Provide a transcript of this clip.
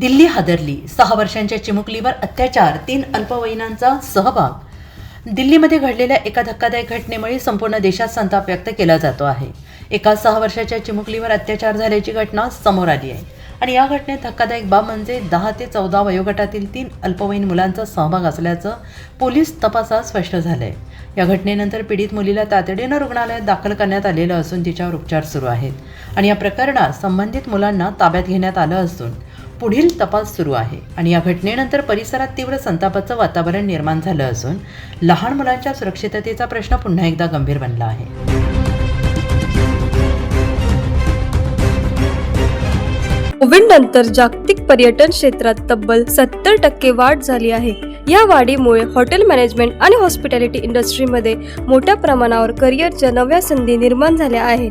दिल्ली हादरली. सहा वर्षांच्या चिमुकलीवर अत्याचार तीन अल्पवयीनांचा सहभाग. दिल्लीमध्ये घडलेल्या एका धक्कादायक घटनेमुळे संपूर्ण देशात संताप व्यक्त केला जातो आहे. एका सहा वर्षाच्या चिमुकलीवर अत्याचार झाल्याची घटना समोर आली आहे. आणि या घटनेत धक्कादायक बाब म्हणजे दहा ते चौदा वयोगटातील तीन अल्पवयीन मुलांचा सहभाग असल्याचं पोलीस तपासात स्पष्ट झालं आहे या घटनेनंतर पीडित मुलीला तातडीनं रुग्णालयात दाखल करण्यात आलेलं असून तिच्यावर उपचार सुरू आहेत. आणि या प्रकरणात संबंधित मुलांना ताब्यात घेण्यात आलं असून पुढील तपास सुरू आहे आणि या घटनेनंतर परिसरात तीव्र संतापाचं वातावरण निर्माण झालं असून लहान मुलांच्या सुरक्षिततेचा प्रश्न पुन्हा एकदा गंभीर बनला आहे. कोविड नंतर जागतिक पर्यटन क्षेत्रात तब्बल सत्तर टक्के वाढ झाली आहे. या वाढीमुळे हॉटेल मॅनेजमेंट आणि हॉस्पिटॅलिटी इंडस्ट्रीमध्ये मोठ्या प्रमाणावर करिअरच्या नव्या संधी निर्माण झाल्या आहेत.